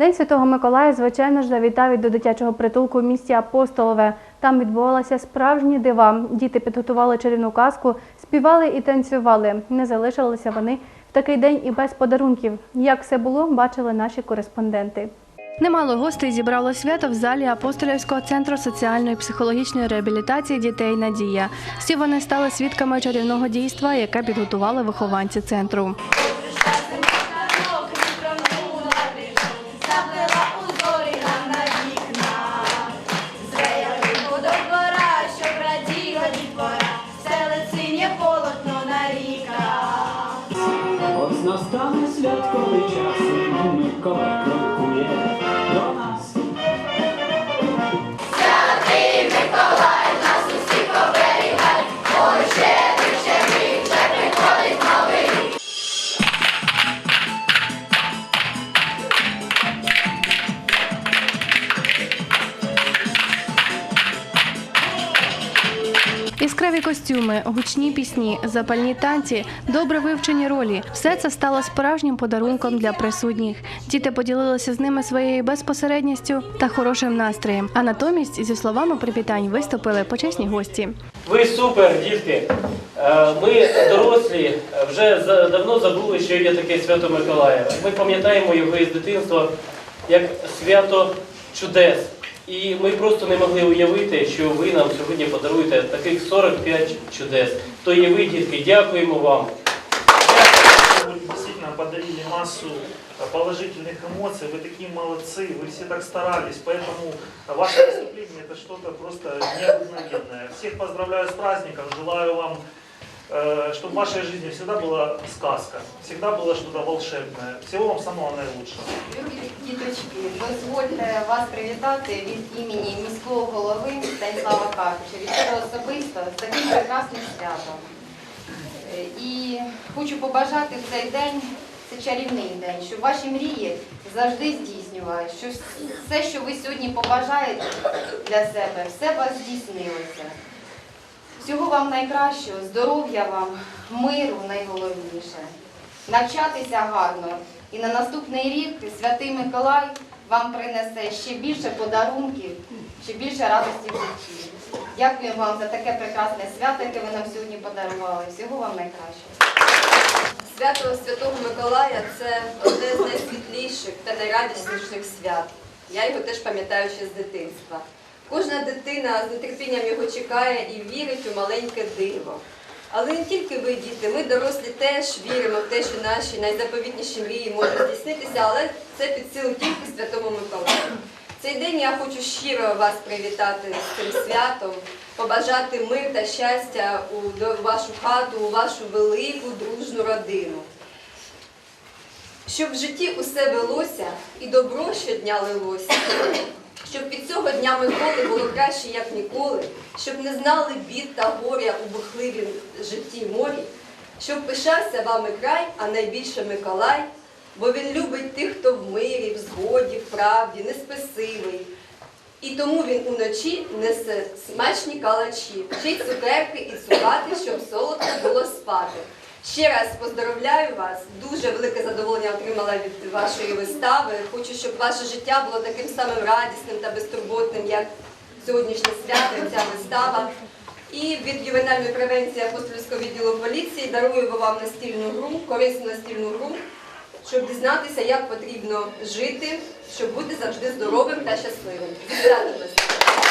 День Святого Миколая, звичайно ж, завітають до дитячого притулку в місті Апостолове. Там відбувалися справжні дива. Діти підготували чарівну казку, співали і танцювали. Не залишилися вони в такий день і без подарунків. Як все було, бачили наші кореспонденти. Немало гостей зібрало свято в залі Апостолівського центру соціальної і психологічної реабілітації дітей Надія. Всі вони стали свідками чарівного дійства, яке підготували вихованці центру. Ось настане святковий час, і Миколай крокує Яскраві костюми, гучні пісні, запальні танці, добре вивчені ролі все це стало справжнім подарунком для присутніх. Діти поділилися з ними своєю безпосередністю та хорошим настроєм. А натомість зі словами привітань виступили почесні гості. Ви супер, дітки. Е, Ми дорослі е, вже давно забули, що є таке свято Миколая. Ми пам'ятаємо його із дитинства як свято чудес. І ми просто не могли уявити, що ви нам сьогодні подаруєте таких 45 чудес. То і ви, дітки, дякуємо вам. Вы действительно подарили массу э, положительных эмоций, вы такие молодцы, вы все так старались, поэтому ваше выступление это что-то просто необыкновенное. Всех поздравляю с праздником, желаю вам, э, чтобы в вашей жизни всегда была сказка, всегда было что-то волшебное. Всего вам самого наилучшего. Любі діточки, дозвольте вас привітати від імені міського голови Станіслава Карпича, від себе особисто з таким прекрасним святом. Е, І хочу побажати в цей день, це чарівний день, щоб ваші мрії завжди здійснювалися, щоб все, що ви сьогодні побажаєте для себе, все у вас здійснилося. Всього вам найкращого, здоров'я вам, миру найголовніше навчатися гарно. І на наступний рік Святий Миколай вам принесе ще більше подарунків, ще більше радості в житті. Дякую вам за таке прекрасне свято, яке ви нам сьогодні подарували. Всього вам найкращого. Свято Святого Миколая це одне з найсвітліших та найрадісніших свят. Я його теж пам'ятаю ще з дитинства. Кожна дитина з нетерпінням його чекає і вірить у маленьке диво. Але не тільки ви, діти, ми дорослі теж віримо в те, що наші найзаповітніші мрії можуть здійснитися, але це під силу тільки Святому Миколаю. Цей день я хочу щиро вас привітати з цим святом, побажати мир та щастя у вашу хату, у вашу велику дружну родину. Щоб в житті усе велося і добро щодня лилося, цього дня Миколи було краще, як ніколи, щоб не знали бід та горя у бурхливім житті морі, щоб пишався вами край, а найбільше Миколай, бо він любить тих, хто в мирі, в згоді, в правді, неспесивий. І тому він уночі несе смачні калачі, вчить цукерки і цукати, щоб солодко було спати. Ще раз поздоровляю вас. Дуже велике задоволення отримала від вашої вистави. Хочу, щоб ваше життя було таким самим радісним та безтурботним, як сьогоднішнє свято, і ця вистава. І від ювенальної превенції апостольського відділу поліції дарую вам настільну гру, корисну настільну гру, щоб дізнатися, як потрібно жити, щоб бути завжди здоровим та щасливим. Вас!